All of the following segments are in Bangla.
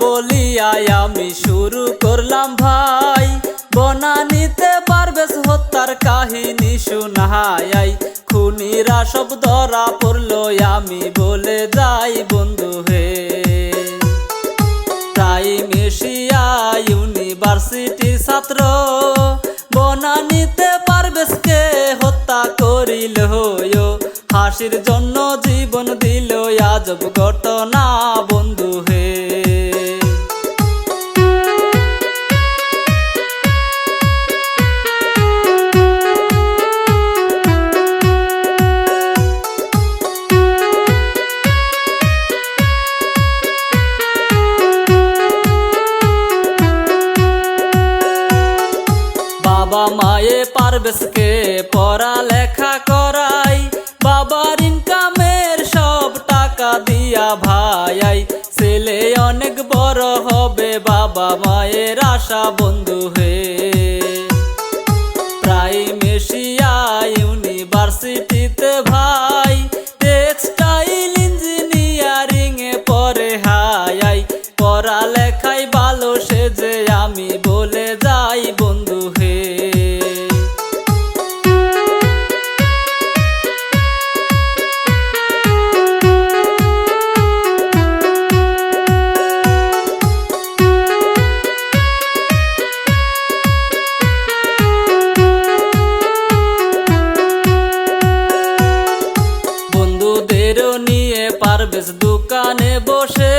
বলিয়াই আমি শুরু করলাম ভাই। বনানিতে পারবেশ হত্যার কাহিনী শোনাই। খুনিরা সব ধরা পড়ল আমি বলে যাই বন্ধু হে। টাইম এশিয়া ইউনিভার্সিটির ছাত্র, বনানিতে পারবেশকে হত্যা করিল হাসির জন্য জীবন দিল, আজব ঘটনা মায়ে পারবেশকে পড়ালেখা করাই, বাবার ইনকামের সব টাকা দিয়া ভাই ছেলে অনেক বড় হবে, বাবা মায়ের আশা বন্ধু হে পারবেশ দোকানে বসে।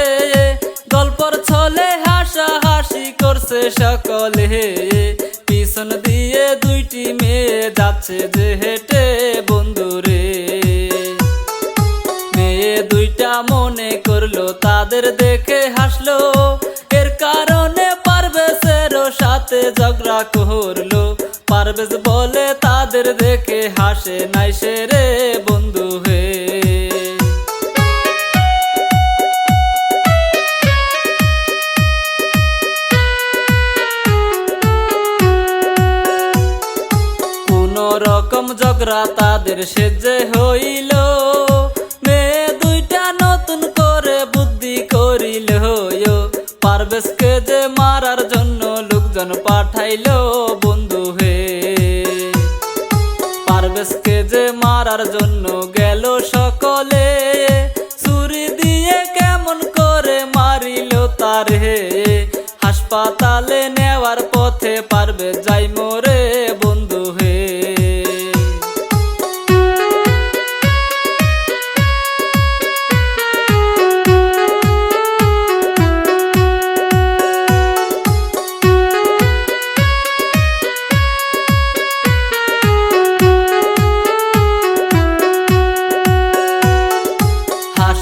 গল্পর ছলে হাসা হাসি করছে সকলে। পিছন দিয়ে দুইটি মেয়ে যাচ্ছে যে হেঁটে বন্ধুরে। মেয়ে দুইটা মনে করল, তাদের দেখে হাসলো। এর কারণে পারবেশেরও সাথে ঝগড়া করল। পারবেশ বলে তাদের দেখে হাসে নাই সে রে বন্ধু। রকম ঝগড়া তাদের সেজে হইল। মেয়ে দুইটা নতুন করে বুদ্ধি করিল পারবেশকে যে মারার জন্য লোকজন পাঠাইলো বন্ধু হে পারবেশকে যে মারার জন্য গেল সকলে। ছুরি দিয়ে কেমন করে মারিল তার হে। হাসপাতালে নেওয়ার পথে পারবে যাই মোরে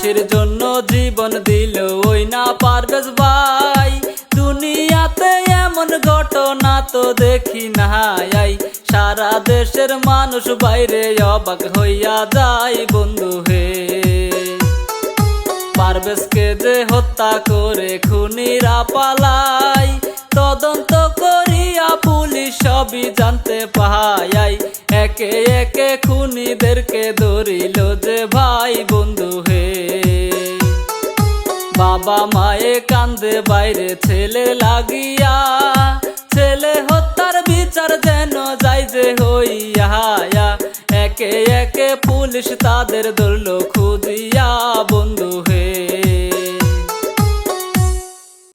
হাসির জন্য জীবন দিল, ওই না পারবেশ ভাই। দুনিয়াতে এমন ঘটনা তো দেখি নাই। সারা দেশের মানুষ বাইরে অবাক হইয়া যায়, বন্ধু হে পারবেশকে যে হত্যা করে খুনিরা পালাই তদন্ত করিয়া পুলিশ সবই জানতে পাই। একে একে খুনিদেরকে ধরিল যে ভাই বন্ধু হে। বাবা মায়ে কান্দে বাইরে ছেলে লাগিয়া। ছেলে হত্যার বিচার যেন যাই যে হইয়া। একে একে পুলিশ তাদের ধরলো খুঁজিয়া বন্ধু হে।